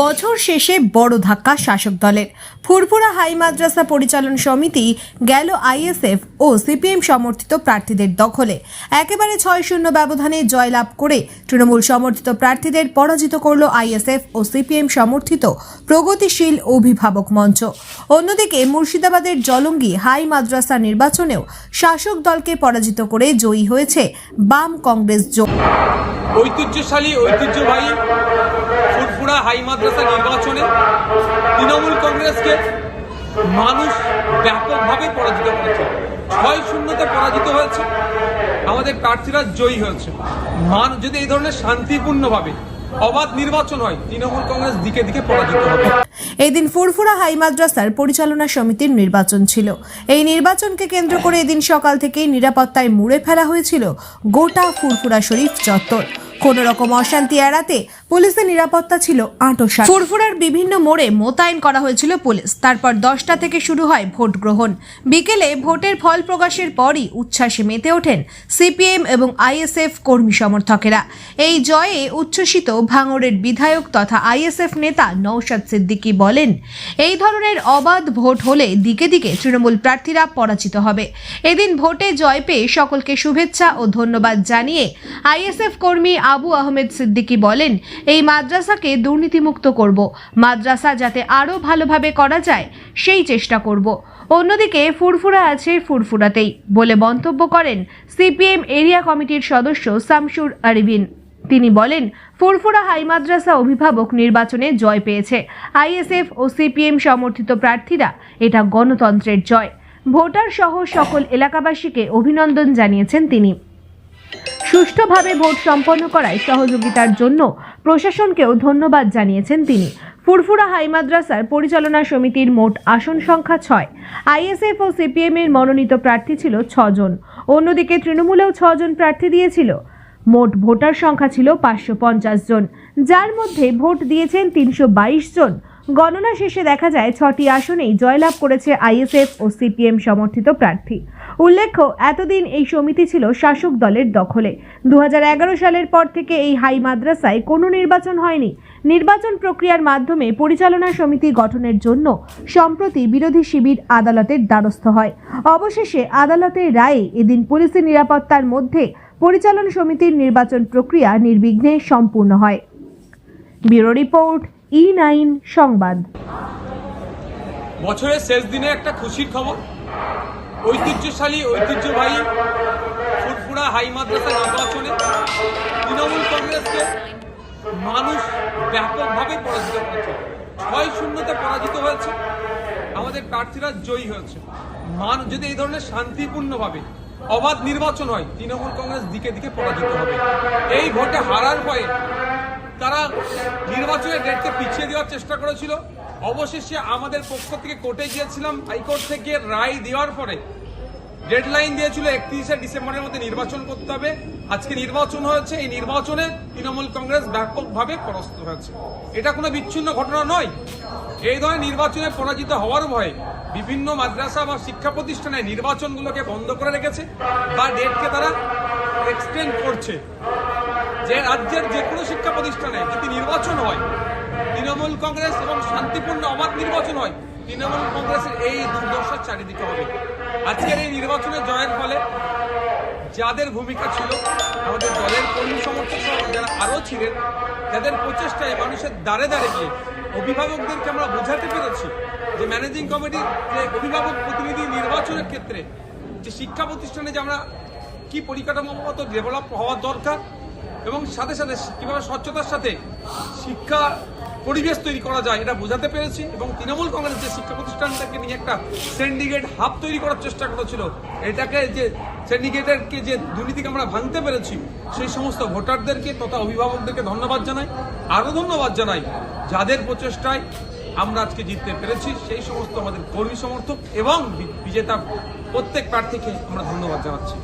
বছর শেষে বড় ধাক্কা শাসক দলের। ফুরফুরা হাই মাদ্রাসা পরিচালন সমিতি গেল আইএসএফ ও সিপিএম সমর্থিত প্রার্থীদের দখলে। একেবারে ছয় শূন্য ব্যবধানে জয়লাভ করে তৃণমূল সমর্থিত প্রার্থীদের পরাজিত করল আইএসএফ ও সিপিএম সমর্থিত প্রগতিশীল অভিভাবক মঞ্চ। অন্যদিকে মুর্শিদাবাদের জলঙ্গি হাই মাদ্রাসা নির্বাচনেও শাসক দলকে পরাজিত করে জয়ী হয়েছে বাম কংগ্রেস জোট। ঐতিহ্যশালী, ঐতিহ্যবাহী ফুরফুরা হাই মাদ্রাসা নির্বাচনে তৃণমূল কংগ্রেসকে মানুষ ব্যাপকভাবে পরাজিত করেছে। ছয় শূন্যতে পরাজিত হয়েছে। আমাদের প্রার্থীরা জয়ী হয়েছে। মান যদি এই ধরনের শান্তিপূর্ণভাবে অবাধ নির্বাচন হয়, তৃণমূল কংগ্রেস দিকে দিকে পরাজিত হবে। এই দিন ফুরফুরা হাই মাদ্রাসার পরিচালনা সমিতির নির্বাচন ছিল। এই নির্বাচনকে কেন্দ্র করে এদিন সকাল থেকেই নিরাপত্তায় মুড়ে ফেলা হয়েছিল গোটা ফুরফুরা শরীফ চত্বর। কোনো রকম অশান্তি এড়াতে পুলিশের নিরাপত্তা ছিল আঁটোসা ফুরফুরার বিভিন্ন মোড়ে মোতায়েন করা হয়েছিল পুলিশ। তারপর দশটা থেকে শুরু হয় ভোট গ্রহণ। বিকেলে ভোটের ফল প্রকাশের পরই উচ্ছ্বাসে মেতে ওঠেন সিপিএম এবং আইএসএফ কর্মী সমর্থকেরা। এই জয়ে উচ্ছ্বসিত ভাঙড়ের বিধায়ক তথা আইএসএফ নেতা নৌশাদ সিদ্দিকী বলেন, এই ধরনের অবাধ ভোট হলে দিকে দিকে তৃণমূল প্রার্থীরা পরাজিত হবে। এদিন ভোটে জয় পেয়ে সকলকে শুভেচ্ছা ও ধন্যবাদ জানিয়ে আইএসএফ কর্মী আবু আহমেদ সিদ্দিকী বলেন, এই মাদ্রাসাকে দুর্নীতিমুক্ত করব। মাদ্রাসা যাতে আরও ভালোভাবে করা যায়, সেই চেষ্টা করব। অন্যদিকে ফুরফুরা আছে ফুরফুরাতেই বলে মন্তব্য করেন সিপিএম এরিয়া কমিটির সদস্য শামসুর আরিবিন। তিনি বলেন, ফুরফুরা হাই মাদ্রাসা অভিভাবক নির্বাচনে জয় পেয়েছে। আইএসএফ ও সিপিএম সমর্থিত প্রার্থীরা এটা গণতন্ত্রের জয়। ভোটার সহ সকল এলাকাবাসীকে অভিনন্দন জানিয়েছেন তিনি। সুষ্ঠুভাবে ভোট সম্পন্ন করায় সহযোগিতার জন্য প্রশাসনকেও ধন্যবাদ জানিয়েছেন তিনি। ফুরফুরা হাই মাদ্রাসার পরিচালনা সমিতির মোট আসন সংখ্যা ছয়। আইএসএফ ও সিপিএম এর মনোনীত প্রার্থী ছিল ছজন। অন্যদিকে তৃণমূলেও ছজন প্রার্থী দিয়েছিল। মোট ভোটার সংখ্যা ছিল পাঁচশো পঞ্চাশ জন। যার মধ্যে ভোট দিয়েছেন তিনশো বাইশ জন। গণনা শেষে দেখা যায় ছটি আসনেই জয়লাভ করেছে আইএসএফ ও সিপিএম সমর্থিত প্রার্থী। উল্লেখ্য, এতদিন এই সমিতি ছিল শাসক দলের দখলে। দু হাজার এগারো সালের পর থেকে এই হাই মাদ্রাসায় কোনো নির্বাচন হয়নি। নির্বাচন প্রক্রিয়ার মাধ্যমে পরিচালনা সমিতি গঠনের জন্য সম্প্রতি বিরোধী শিবির আদালতের দ্বারস্থ হয়। অবশেষে আদালতের রায়ে এদিন পুলিশের নিরাপত্তার মধ্যে পরিচালন সমিতির নির্বাচন প্রক্রিয়া নির্বিঘ্নে সম্পূর্ণ হয়। ব্যুরো রিপোর্ট ই নাইন সংবাদ। বছরের শেষ দিনে একটা খুশির খবর। ঐতিহ্যশালী ঐতিহ্যবাহী ফুরফুরা হাই মাদ্রাসা নির্বাচনে তৃণমূল কংগ্রেসকে মানুষ ব্যাপকভাবে পরাজিত করেছে। ছয় শূন্যতে পরাজিত হয়েছে। আমাদের প্রার্থীরা জয়ী হয়েছে। মান যদি এই ধরনের শান্তিপূর্ণভাবে অবাধ নির্বাচন হয়, তৃণমূল কংগ্রেস দিকে দিকে পরাজিত হবে। এই ভোটে হারার ভয়ে তারা নির্বাচনের ডেটকে পিছিয়ে দেওয়ার চেষ্টা করেছিল। অবশেষে আমাদের পক্ষ থেকে কোর্টে গিয়েছিলাম, হাইকোর্ট থেকে রায় দেওয়ার পরে ডেডলাইন দিয়েছিল একত্রিশে ডিসেম্বরের মধ্যে নির্বাচন করতে হবে। আজকে নির্বাচন হয়েছে, এই নির্বাচনে তৃণমূল কংগ্রেস ব্যাপকভাবে পরাস্ত হয়েছে। এটা কোনো বিচ্ছিন্ন ঘটনা নয়। এই ধরনের নির্বাচনে পরাজিত হওয়ার ভয়ে বিভিন্ন মাদ্রাসা বা শিক্ষা প্রতিষ্ঠানে নির্বাচনগুলোকে বন্ধ করে রেখেছে বা ডেটকে তারা এক্সটেন্ড করছে। যে রাজ্যের যে কোনো শিক্ষা প্রতিষ্ঠানে যদি নির্বাচন হয়, তৃণমূল কংগ্রেস এবং শান্তিপূর্ণ অবাধ নির্বাচন হয়, তৃণমূল কংগ্রেসের এই দুর্দশার চারিদিকে হবে। আজকের এই নির্বাচনে জয়ের ফলে যাদের ভূমিকা ছিল, আমাদের দলের কর্মী সমর্থক যারা আরও ছিলেন, যাদের প্রচেষ্টায় মানুষের দ্বারে দ্বারে গিয়ে অভিভাবকদেরকে আমরা বোঝাতে পেরেছি যে ম্যানেজিং কমিটির যে অভিভাবক প্রতিনিধি নির্বাচনের ক্ষেত্রে যে শিক্ষা প্রতিষ্ঠানে যে আমরা কি পরিকাঠামোগত ডেভেলপ হওয়া দরকার এবং সাথে সাথে কীভাবে স্বচ্ছতার সাথে শিক্ষা পরিবেশ তৈরি করা যায়, এটা বোঝাতে পেরেছি। এবং তৃণমূল কংগ্রেস যে শিক্ষা প্রতিষ্ঠানটাকে নিয়ে একটা সেন্ডিকেট হাব তৈরি করার চেষ্টা করেছিল এটাকে যে সেন্ডিকেটেরকে যে দুর্নীতিকে আমরা ভাঙতে পেরেছি, সেই সমস্ত ভোটারদেরকে তথা অভিভাবকদেরকে ধন্যবাদ জানাই, আরও ধন্যবাদ জানাই, যাদের প্রচেষ্টায় আমরা আজকে জিততে পেরেছি, সেই সমস্ত আমাদের কর্মী সমর্থক এবং বিজেতা প্রত্যেক প্রার্থীকে আমরা ধন্যবাদ জানাচ্ছি।